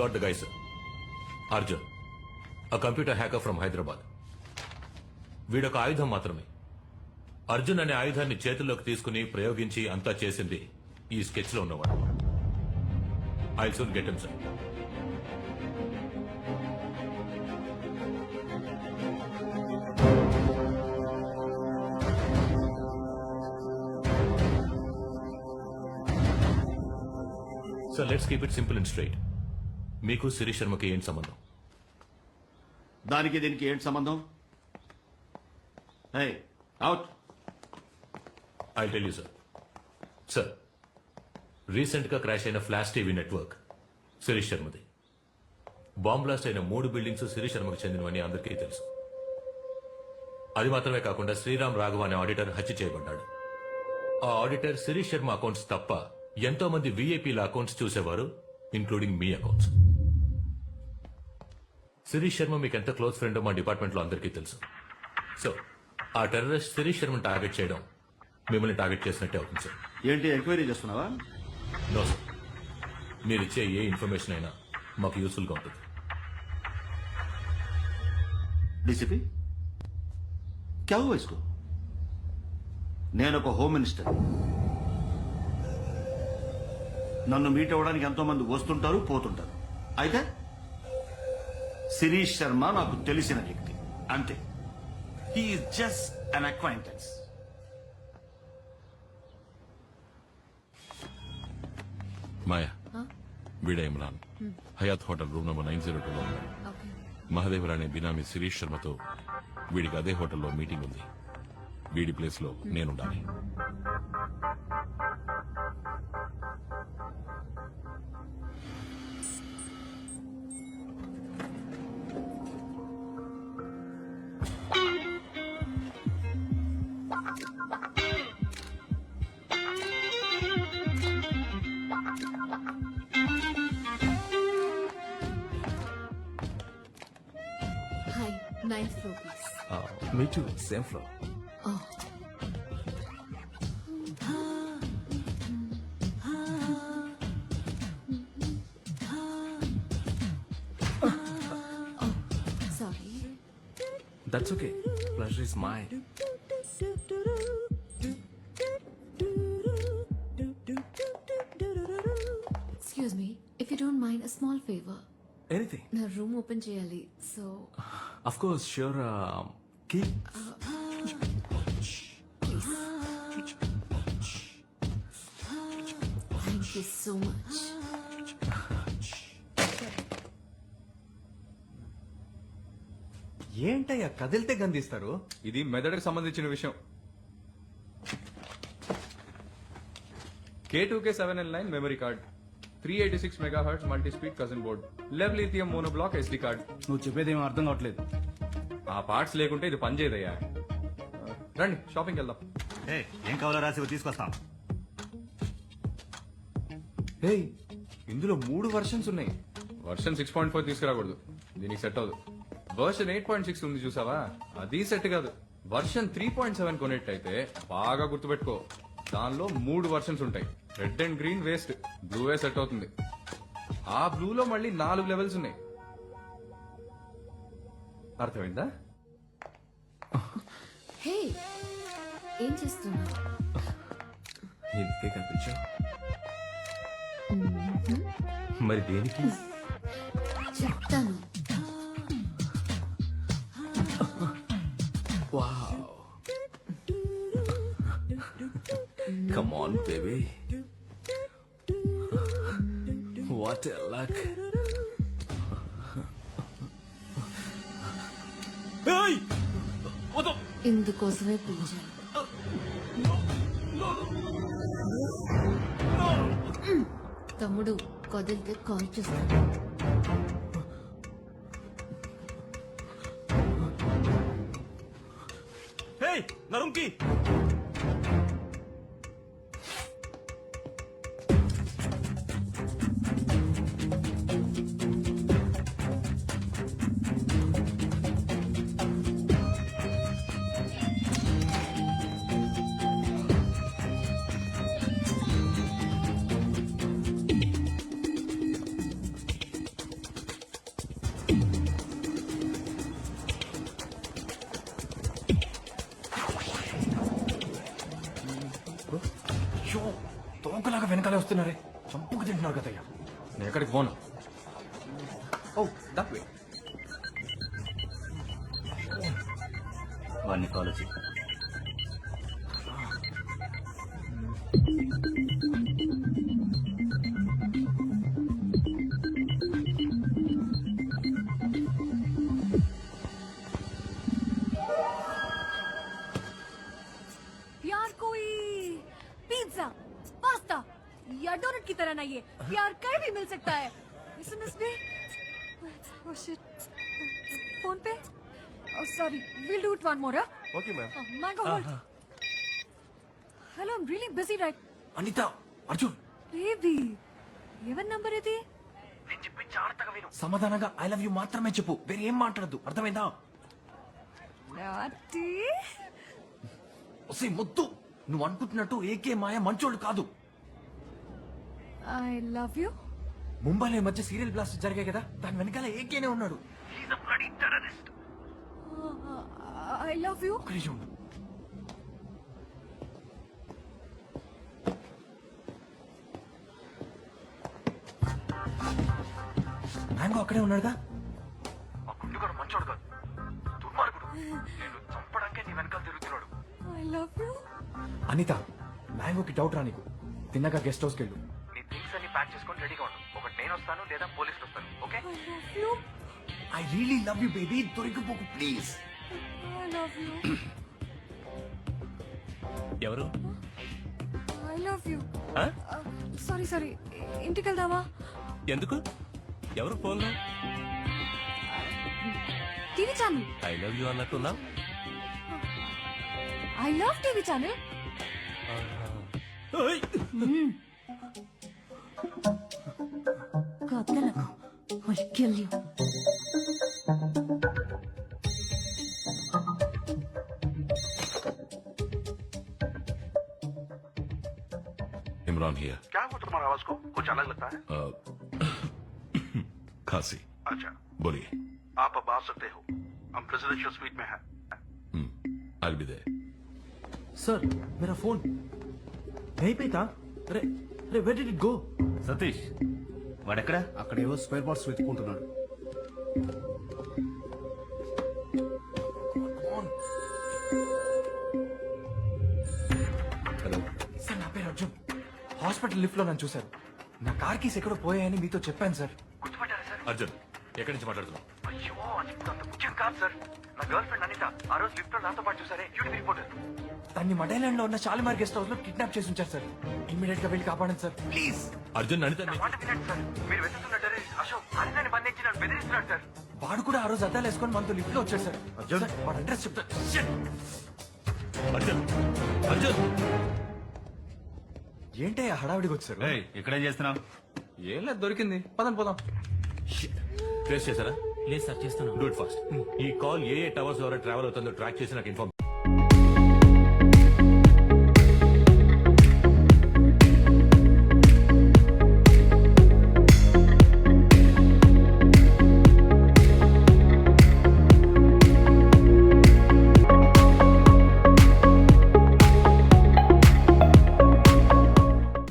got the guy, sir. Arjun a computer hacker from Hyderabad. వీడొక ఆయుధం మాత్రమే. అర్జున్ అనే ఆయుధాన్ని చేతుల్లోకి తీసుకుని ప్రయోగించి అంతా చేసింది ఈ స్కెచ్లో ఉన్నవాడు I soon get sir sir let's keep it simple and straight మీకు శిరీష్ శర్మకి ఏం సంబంధం? దానికి దీనికి ఏంటి సంబంధం? Hey out I tell you sir sir రీసెంట్గా క్రాష్ అయిన ఫ్లాష్ టీవీ నెట్వర్క్ శిరీష్ శర్మది. బాంబ్ బ్లాస్ట్ అయిన మూడు బిల్డింగ్స్ శిరీష్ శర్మకు చెందినవని అందరికీ తెలుసు. అది మాత్రమే కాకుండా శ్రీరామ్ రాఘవ అనే ఆడిటర్ హత్య చేయబడ్డాడు. ఆ ఆడిటర్ శిరీష్ శర్మ అకౌంట్స్ తప్ప ఎంతో మంది వీఐపీల అకౌంట్స్ చూసేవారు? ఇంక్లూడింగ్ మీ అకౌంట్స్ శిరీష్ శర్మ మీకు ఎంత క్లోజ్ ఫ్రెండ్ మా డిపార్ట్మెంట్లో అందరికీ తెలుసు. సో ఆ టెర్రరిస్ట్ శిరీష్ శర్మను టార్గెట్ చేయడం మిమ్మల్ని టార్గెట్ చేసినట్టే అవుతుంది సార్ ఏంటి ఎంక్వైరీ చేస్తున్నావా? నో సార్ మీరు ఇచ్చే ఏ ఇన్ఫర్మేషన్ అయినా మాకు యూస్ఫుల్గా ఉంటుంది. డీసీపీ వేసుకో నేను ఒక హోమ్ మినిస్టర్. నన్ను మీట్ అవ్వడానికి ఎంతో మంది వస్తుంటారు పోతుంటారు. అయితే శిరీష్ శర్మ నాకు తెలిసిన వ్యక్తి. అంతే. హీఈస్ జస్ట్ అన్ అక్వైంటెన్స్ మాయా వీడే Imran. Hyatt hotel room number nine zero టూలో ఉన్నాడు. ఓకే. మహదేవర్ అనే బినామీ శిరీష్ శర్మతో వీడికి అదే హోటల్లో మీటింగ్ ఉంది. వీడి ప్లేస్లో Hi, ninth floor, please. Uh, me too, same floor. Oh. Oh, sorry. That's okay. Pleasure is mine. Small favour anything నా రూమ్ ఓపెన్ చేయాలి so of course sure key thank you so much ఏంటయ్యా కదిలితే గంధిస్తారు? ఇది మెదడుకు సంబంధించిన విషయం. K two K seven L nine memory card three eighty six megahertz multi speed cousin board. లెవ్ lithium monoblock SD card. నువ్వు చెప్పేది ఏం అర్థం కావట్లేదు. ఆ పార్ట్స్ లేకుంటే ఇది పనిచేయదయ్యా రండి షాపింగ్కి వెళ్దాం. ఏం కావాలో రాసి తీసుకొస్తాం. హే ఇందులో మూడు వర్షన్స్ ఉన్నాయి. వర్షన్ సిక్స్ పాయింట్ ఫోర్ తీసుకురాకూడదు. దీనికి సెట్ అవ్వదు. వర్షన్ ఎయిట్ పాయింట్ సిక్స్ ఉంది చూసావా? అది సెట్ కాదు. వర్షన్ త్రీ పాయింట్ సెవెన్ కొనేట్టయితే బాగా గుర్తుపెట్టుకో. దానిలో మూడు వర్షన్స్ ఉంటాయి. రెడ్ అండ్ గ్రీన్ వేస్ట్ బ్లూవే సెట్ అవుతుంది. ఆ బ్లూలో మళ్ళీ నాలుగు లెవెల్స్ ఉన్నాయి. అర్థమైందా? హే ఏం చేస్తున్నా కనిపించా. మరి దేనికి? చెప్తాను. Come on baby what a luck ఇందుకోసమే పిలిచాను మ్, తమ్ముడు కదిలితే కాల్ చేస్తాను. హే నరుంకి. తోకలాగా వెనకాలే వస్తున్నారే చంపుకు తింటున్నారు కదయ్యా. నేను ఎక్కడికి పోను. ఓ దట్ వే వాడిని ఫాలో చేయి. डोनट की तरह नहीं है प्यार कहीं भी मिल सकता है एसएमएस पे ओह शिट फोन पे oh sorry will do it one more okay ma'am mango hold hello I am really busy right Anitha Arjun baby ఎవరి నంబర్ ఇది సమాధానంగా ఐ లవ్ యూ మాత్రమే చెప్పు వేరే ఏం మాట్లాడద్దు అర్థమైందా నాటి ఒసే ముద్దు నువ్వు అనుకుంటున్నట్టు ఏకే మాయ మంచోడు కాదు ఐ లవ్ యూ ముంబైలో ఈ మధ్య సీరియల్ బ్లాస్ట్ జరిగాయి కదా. దాని వెనకాల ఏకేనే ఉన్నాడు. ఐ లవ్ యూ ఒక్క నిమిషం ఉండు. మ్యాంగో అక్కడే ఉన్నాడుగా? ఐ లవ్ యూ అనిత మ్యాంగోకి డౌట్ రా నీకు. తిన్నగా గెస్ట్ హౌస్కి వెళ్ళు. నీ థింగ్స్ అన్ని ప్యాక్ చేసుకొని రెడీగా ఉండు. ఒకటి నేను వస్తాను లేదా పోలీసులు వస్తాను okay I love you I really love you baby దొరికిపోకు please I love you ఎవరు? I love you? Sorry sorry ఇంటికి వెళ్దామా? ఎందుకు? ఎవరు phone TV channel. I love you అన్నట్టున్నా I love TV channel. I'll kill him. I'll kill you. Imran here क्या हुआ तुम्हारा आवाज़ को? कुछ अलग लगता है? अ, खांसी। अच्छा। बोलिए। आप अब आ सकते हो। हम प्रेसिडेंशियल स्वीट में हैं। आई बी देयर सर मेरा फ़ोन यहीं पे था। अरे अरे wait did it go Satish వాడెక్కడ? అక్కడ ఏవో స్పేర్ పార్ట్స్ వెతుక్కుంటున్నాడు హలో సార్ నా పేరు అర్జున్. హాస్పిటల్ లిఫ్ట్లో నన్ను చూశారు. నా కార్ కీస్ ఎక్కడో పోయాయని మీతో చెప్పాను సార్. గుర్తుపట్టారా సార్? అర్జున్ ఎక్కడి నుంచి మాట్లాడుతున్నావు? అయ్యో అంత ముఖ్యం కాదు సార్. గర్ల్ ఫ్రెండ్ అనిత ఆ రోజు లిఫ్ట్లో నాతో పాటు చూసారే యూనిట్ రిపోర్టర్ దాన్ని మడైలాండ్లో ఉన్న షాలిమార్ గెస్ట్ హౌస్లో కిడ్నాప్ చేసి ఉంచారు సార్ ఇమ్మీడియట్గా వెళ్ళి కాపాడండి సార్ ప్లీజ్ అర్జున్ అనిత నా మాట వినండి సార్ మీరు వెతుకుతున్న టెర్రరిస్ట్ అశోక్ అనితని బంధించి నన్ను బెదిరిస్తున్నాడు సార్ వాడు కూడా ఆ రోజు అద్దాలు వేసుకొని మనతో లిఫ్ట్లో వచ్చాడు సార్ అర్జున్. వాడు అడ్రస్ చెప్తా Shit! అర్జున్ అర్జున్! ఏంటి హడావిడికి వచ్చారు? ఇక్కడేం చేస్తున్నావు? ఏం లేదు దొరికింది. పదం. పోదాం ట్రేస్ చేశారా? లేదు సార్ చేస్తున్నాం డూ ఇట్ ఫాస్ట్ ఈ కాల్ ఏ ఏ టవర్స్ ద్వారా ట్రావెల్ అవుతుందో ట్రాక్ చేసి నాకు ఇన్ఫార్మ్